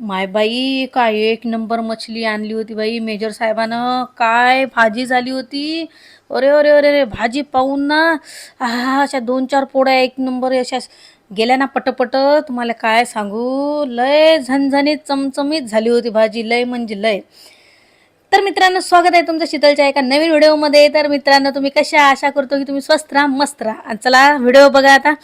माय बाई काय एक नंबर मछली आणली होती बाई. मेजर साहेबानं काय भाजी झाली होती? अरे अरे अरे अरे भाजी पाहून ना. हा अशा दोन चार पोळ्या एक नंबर अशा गेल्या ना पटपट. तुम्हाला काय सांगू? लय झणझणीत चमचमीत झाली होती भाजी. लय म्हणजे लय. तर मित्रांनो स्वागत आहे तुमचं शीतलच्या एका नवीन व्हिडिओमध्ये. तर मित्रांनो तुम्ही कशा आशा करतो की तुम्ही स्वस्त राहा मस्त राहा. आणि चला व्हिडिओ बघा आता.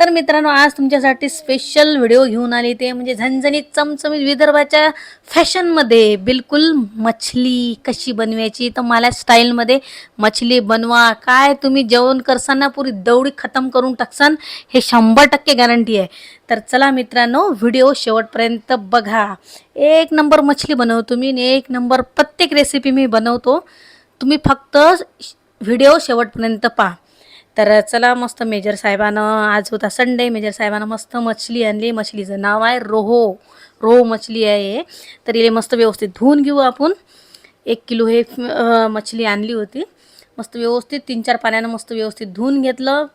तर मित्रांनो आज तुमच्यासाठी स्पेशल व्हिडिओ घेऊन आली ते म्हणजे झणझणीत चमचमीत विदर्भाच्या फॅशनमध्ये बिलकुल मछली कशी बनवायची? तर मला स्टाईलमध्ये मछली बनवा. काय तुम्ही जेवण करसाना पुरी दौडी खतम करून टाकसान हे शंभर टक्के गॅरंटी आहे. तर चला मित्रांनो व्हिडिओ शेवटपर्यंत बघा. एक नंबर मछली बनवतो मी एक नंबर प्रत्येक रेसिपी मी बनवतो. तुम्ही फक्त व्हिडिओ शेवटपर्यंत पहा. तर चला मस्त मेजर साहेबानं आज होता संडे मेजर साहेबानं मस्त मछली आणली. मछलीचं नाव आहे रोहो. रोहो मछली आहे हे. तर इले मस्त व्यवस्थित धुवून घेऊ आपण. एक किलो हे मछली आणली होती. मस्त व्यवस्थित तीन चार पाण्यानं मस्त व्यवस्थित धुवून घेतलं.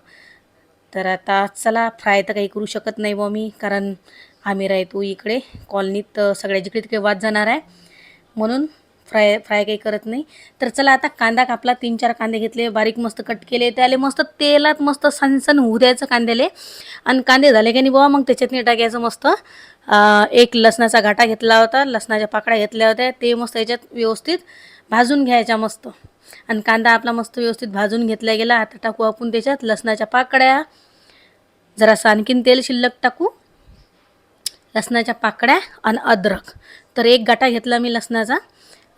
तर आता चला फ्राय तर काही करू शकत नाही बा मी कारण आम्ही राहतो इकडे. कॉलनीत सगळ्या जिकडे तिकडे वाद जाणार आहे. म्हणून फ्राय फ्राय काही करत नाही. तर चला आता कांदा कापला तीन चार कांदे घेतले बारीक मस्त कट केले. त्याले मस्त तेलात मस्त सनसन होऊ द्यायचं कांद्याले. आणि कांदे झाले की नाही बाबा मग त्याच्यात टाकायचं मस्त. एक लसणाचा घाटा घेतला होता लसणाच्या पाकळ्या घेतल्या होत्या ते मस्त याच्यात व्यवस्थित भाजून घ्यायच्या मस्त. आणि कांदा आपला मस्त व्यवस्थित भाजून घेतला गेला. आता टाकू आपण त्याच्यात लसणाच्या पाकळ्या. जरासं आणखीन तेल शिल्लक टाकू. लसणाच्या पाकळ्या आणि अद्रक. तर एक गाटा घेतला मी लसणाचा.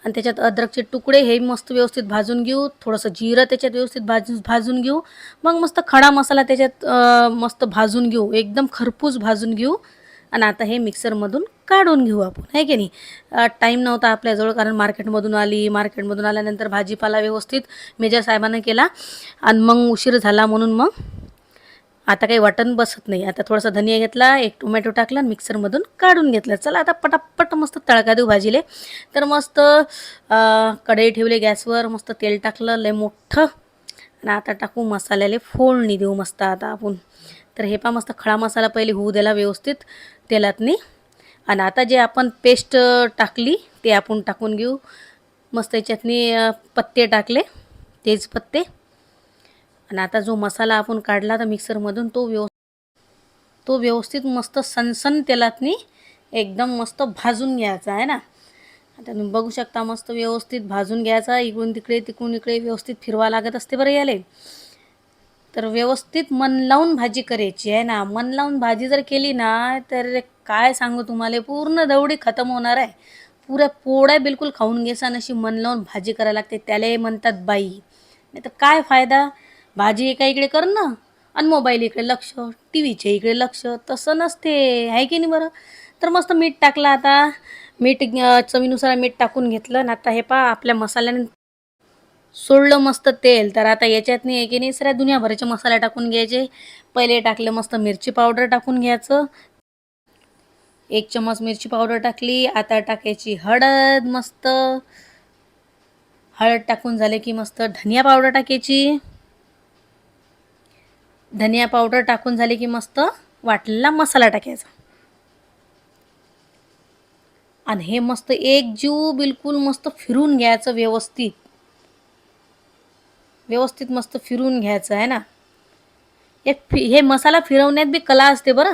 आणि त्याच्यात अद्रकचे तुकडे हे मस्त व्यवस्थित भाजून घेऊ. थोडंसं जिरं त्याच्यात व्यवस्थित भाजून भाजून घेऊ. मग मस्त खडा मसाला त्याच्यात मस्त भाजून घेऊ. एकदम खरपूस भाजून घेऊ. आणि आता हे मिक्सरमधून काढून घेऊ आपण. आहे की नाही? टाईम नव्हता आपल्याजवळ कारण मार्केटमधून आली. मार्केटमधून आल्यानंतर भाजीपाला व्यवस्थित मेजर साहेबांना केला. आणि मग उशीर झाला म्हणून मग आता काही वाटण बसत नाही. आता थोडासा धनिया घेतला एक टोमॅटो टाकला आणि मिक्सरमधून काढून घेतला. चला आता पटापट मस्त तडका देऊ भाजीले. तर मस्त कढई ठेवले गॅसवर मस्त तेल टाकलं लय मोठं. आणि आता टाकू मसाल्याले फोडणी देऊ मस्त आता आपण. तर हे पा मस्त खडा मसाला पहिले होऊ द्याला व्यवस्थित तेलातनी. आणि आता जे आपण पेस्ट टाकली ते आपण टाकून घेऊ. मस्त याच्यातनी पत्ते टाकले तेज पत्ते आणि आता जो मसाला आपण काढला तर मिक्सरमधून तो व्यव तो व्यवस्थित मस्त सनसन तेलातनी एकदम मस्त भाजून घ्यायचा आहे ना? आता तुम्ही बघू शकता मस्त व्यवस्थित भाजून घ्यायचा इकडून तिकडे तिकडून इकडे व्यवस्थित फिरवा लागत असते बरं याले. तर व्यवस्थित मन लावून भाजी करायची आहे ना? मन लावून भाजी जर केली ना तर काय सांगू तुम्हाला? पूर्ण दवडी खतम होणार आहे. पुऱ्या पोळ्या बिलकुल खाऊन घेसान अशी मन लावून भाजी करायला लागते त्याला म्हणतात बाई. नाही तर काय फायदा? भाजी एका इकडे कर ना आणि मोबाईल इकडे लक्ष टी व्हीच्या इकडे लक्ष तसं नसते आहे की नाही बरं? तर मस्त मीठ टाकलं आता. मीठ चवीनुसार मीठ टाकून घेतलं आणि आता हे पा आपल्या मसाल्याने सोडलं मस्त तेल. तर आता याच्यात नाही आहे की नाही सऱ्या दुनियाभराचे मसाले टाकून घ्यायचे. पहिले टाकले मस्त मिरची पावडर टाकून घ्यायचं. एक चमच मिरची पावडर टाकली आता टाकायची हळद मस्त. हळद टाकून झाले की मस्त धनिया पावडर टाकायची. धनिया पावडर टाकून झाली की मस्त वाटलेला मसाला टाकायचा. आणि हे मस्त एक जीव बिलकुल मस्त फिरून घ्यायचं व्यवस्थित. व्यवस्थित मस्त फिरून घ्यायचं आहे ना? एक फि हे मसाला फिरवण्यात बी कला असते बरं.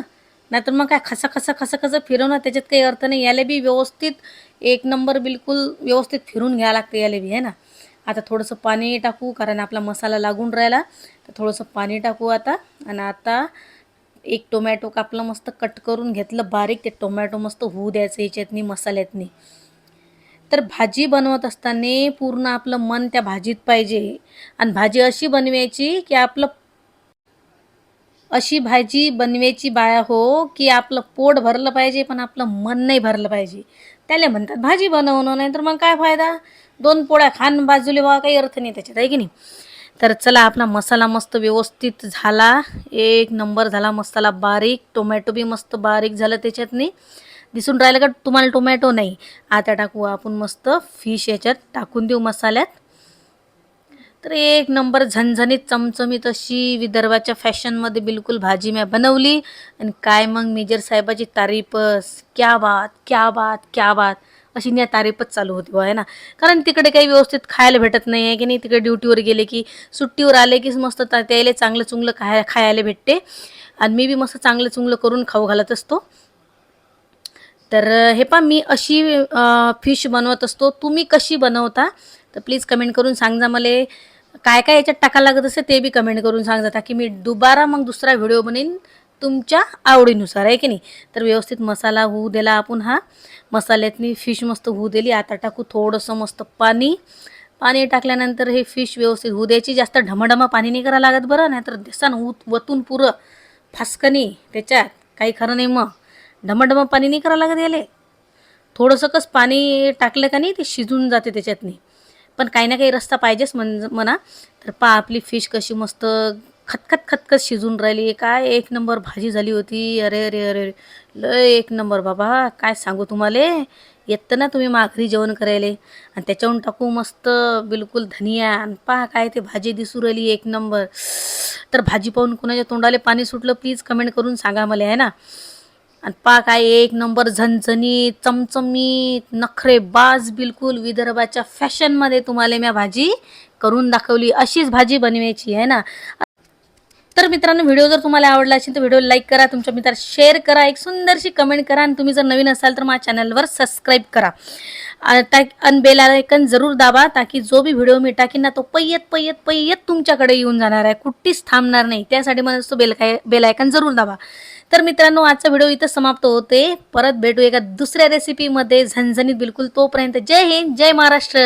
नाहीतर मग काय खसा खसा खसा खसा फिरवणं त्याच्यात काही अर्थ नाही. याला बी व्यवस्थित एक नंबर बिलकुल व्यवस्थित फिरून घ्यावं लागते याला बी आहे ना? आता थोडंसं पाणी टाकू कारण आपला मसाला लागून राहिला. तर थोडंसं पाणी टाकू आता. आणि आता एक टोमॅटो कापलं मस्त कट करून घेतलं बारीक. ते टोमॅटो मस्त होऊ द्यायचं याच्यातनी मसाल्यातनी. तर भाजी बनवत असताना पूर्ण आपलं मन त्या भाजीत पाहिजे. आणि भाजी अशी बनवायची की आपलं अशी भाजी बनवायची बाया हो की आपलं पोट भरलं पाहिजे पण आपलं मन नाही भरलं पाहिजे. त्याला म्हणतात भाजी बनवणं नाही तर मग काय फायदा? दोन पोळ्या खान बाजूले बा काही अर्थ नाही त्याच्यात आहे की नाही? तर चला आपला मसाला मस्त व्यवस्थित झाला. एक नंबर झाला मसाला बारीक टोमॅटो बी मस्त बारीक झालं त्याच्यातनी. दिसून राहिलं का तुम्हाला टोमॅटो नाही. आता टाकू आपण मस्त फिश याच्यात टाकून देऊ मसाल्यात. तर एक नंबर झणझणीत चमचमीत अशी विदर्भाच्या फॅशनमध्ये बिलकुल भाजी मी बनवली. आणि काय मग मेजर साहेबाची तारीफच क्या बात क्या बात क्या बात. अशी न्या तारीफच चालू होती बुवा आहे ना? कारण तिकडे काही व्यवस्थित खायला भेटत नाही आहे की नाही? तिकडे ड्युटीवर गेले की सुट्टीवर आले की मस्त त्याला चांगलं चुंगलं खाय खायला भेटते. आणि मी बी मस्त चांगलं चुंगलं करून खाऊ घालत असतो. तर हे पा मी अशी फिश बनवत असतो. तुम्ही कशी बनवता? तर प्लीज कमेंट करून सांगा मला. काय काय याच्यात टाकायला लागत असेल ते बी कमेंट करून सांग जाता की मी दुबारा मग दुसरा व्हिडिओ बनेन तुमच्या आवडीनुसार आहे की नाही? तर व्यवस्थित मसाला होऊ दिला आपण हा. मसाल्यातनी फिश मस्त होऊ दिली. आता टाकू थोडंसं मस्त पाणी. पाणी टाकल्यानंतर हे फिश व्यवस्थित होऊ द्यायची. जास्त ढमढमा पाणी नाही करावं लागत बरं नाहीतर दिसान ऊत वतून पुरं फासकनी त्याच्यात काही खरं नाही मग. ढमाढमा पाणी नाही करावं लागत याले. थोडंसं कस पाणी टाकलं का नाही ते शिजून जाते त्याच्यातनी. पण काही ना काही रस्ता पाहिजेच म्हण म्हणा. तर पा आपली फिश कशी मस्त खतखत खतखत शिजून राहिली. काय एक नंबर भाजी झाली होती. अरे अरे अरे अरे. लय एक नंबर बाबा. काय सांगू तुम्हाला? येतं ना तुम्ही माखरी जेवण करायला. आणि त्याच्याहून टाकू मस्त बिलकुल धनिया. आणि पहा काय ते भाजी दिसू राहिली एक नंबर तर भाजी पाहून कुणाच्या तोंडाला पाणी सुटलं प्लीज कमेंट करून सांगा मला आहे ना? आणि पा काय एक नंबर झणझणीत चमचमीत नखरे बाज बिलकुल विदर्भाच्या फॅशनमध्ये तुम्हाला मी भाजी करून दाखवली. अशीच भाजी बनवायची आहे ना. तर मित्रांनो व्हिडिओ जर तुम्हाला आवडला असेल तर व्हिडिओ लाईक करा तुमच्या मित्रात शेअर करा एक सुंदरशी कमेंट करा आणि तुम्ही जर नवीन असाल तर माझ्या चॅनलवर सबस्क्राईब करा. आणि बेल आयकन जरूर दाबा ताकी जो बी व्हिडिओ मी टाकीन ना तो पय्यत पय्यत पय्यत तुमच्याकडे येऊन जाणार आहे. कुठेच थांबणार नाही. त्यासाठी मला तो बेल काय बेल आयकन जरूर दाबा. तर मित्रांनो आजचा व्हिडिओ इथं समाप्त होते. परत भेटू एका दुसऱ्या रेसिपीमध्ये झणझणीत बिलकुल तोपर्यंत. जय हिंद जय महाराष्ट्र.